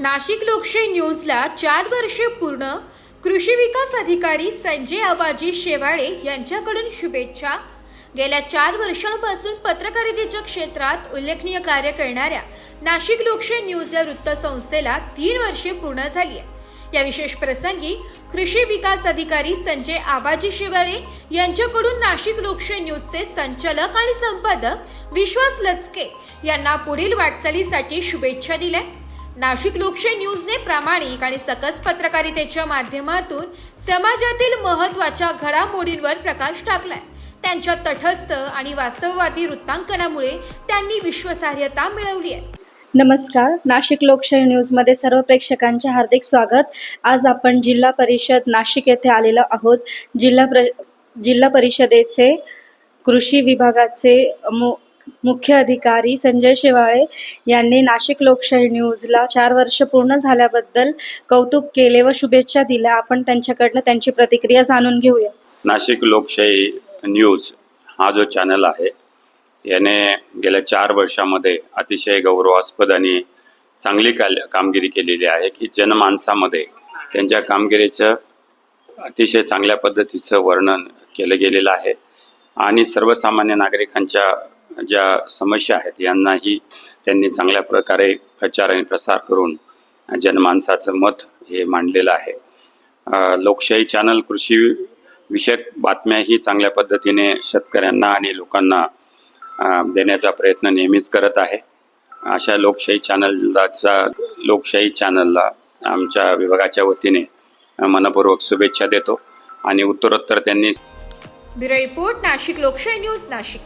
नाशिक लोकशाही न्यूजला चार वर्षे पूर्ण. कृषी विकास अधिकारी संजय आबाजी शेवाळे यांच्याकडून शुभेच्छा. गेल्या चार वर्षांपासून पत्रकारितेच्या क्षेत्रात उल्लेखनीय कार्य करणाऱ्या नाशिक लोकशाही न्यूज या वृत्तसंस्थेला तीन वर्षे पूर्ण झाली आहे. या विशेष प्रसंगी कृषी विकास अधिकारी संजय आबाजी शेवाळे यांच्याकडून नाशिक लोकशाही न्यूजचे संचालक आणि संपादक विश्वास लचके यांना पुढील वाटचालीसाठी शुभेच्छा दिल्या. नाशिक लोकशाही न्यूजने प्रामाणिक आणि सकस पत्रकारितेच्या माध्यमातून समाजातील महत्त्वाच्या घडामोडींवर प्रकाश टाकलाय. त्यांच्या तटस्थ आणि वास्तववादी वृत्तांकनामुळे त्यांनी विश्वासार्हता मिळवली आहे. नमस्कार. नाशिक लोकशाही न्यूजमध्ये सर्व प्रेक्षकांचे हार्दिक स्वागत. आज आपण जिल्हा परिषद नाशिक येथे आलेलो आहोत. जिल्हा प्र जिल्हा परिषदेचे कृषी विभागाचे मु मुख्य अधिकारी संजय शेवाळे यांनी नाशिक लोकशाही न्यूजला चार वर्ष पूर्ण झाल्याबद्दल कौतुक केले व शुभेच्छा दिल्या. आपण त्यांच्याकडनं त्यांची प्रतिक्रिया जाणून घेऊया. नाशिक लोकशाही न्यूज हा जो चॅनल आहे याने गेल्या चार वर्षामध्ये अतिशय गौरवास्पद आणि चांगली काल कामगिरी केलेली आहे की जनमानसामध्ये त्यांच्या कामगिरीचं अतिशय चांगल्या पद्धतीचं वर्णन केलं गेलेलं आहे. आणि सर्वसामान्य नागरिकांच्या ज्या समस्या आहेत यांनाही त्यांनी चांगल्या प्रकारे प्रचार आणि प्रसार करून जनमानसाचं मत हे मांडलेलं आहे. लोकशाही चॅनल कृषी विषयक बातम्याही चांगल्या पद्धतीने शेतकऱ्यांना आणि लोकांना देण्याचा प्रयत्न नेहमीच करत आहे. अशा लोकशाही चॅनलचा लोकशाही चॅनलला आमच्या विभागाच्या वतीने मनपूर्वक शुभेच्छा देतो आणि उत्तरोत्तर त्यांनी ब्युरो रिपोर्ट नाशिक लोकशाही न्यूज नाशिक.